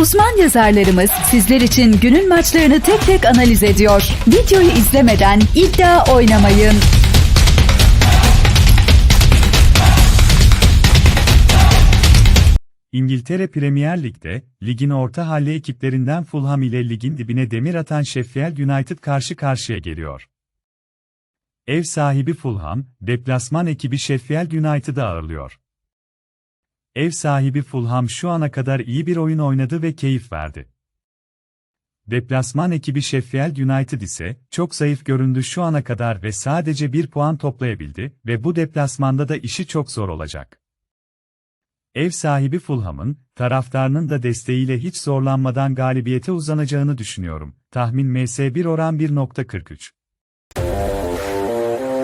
Uzman yazarlarımız sizler için günün maçlarını tek tek analiz ediyor. Videoyu izlemeden iddia oynamayın. İngiltere Premier Lig'de, ligin orta halli ekiplerinden Fulham ile ligin dibine demir atan Sheffield United karşı karşıya geliyor. Ev sahibi Fulham, deplasman ekibi Sheffield United'ı ağırlıyor. Ev sahibi Fulham şu ana kadar iyi bir oyun oynadı ve keyif verdi. Deplasman ekibi Sheffield United ise çok zayıf göründü şu ana kadar ve sadece bir puan toplayabildi ve bu deplasmanda da işi çok zor olacak. Ev sahibi Fulham'ın, taraftarının da desteğiyle hiç zorlanmadan galibiyete uzanacağını düşünüyorum. Tahmin MS1 oran 1.43.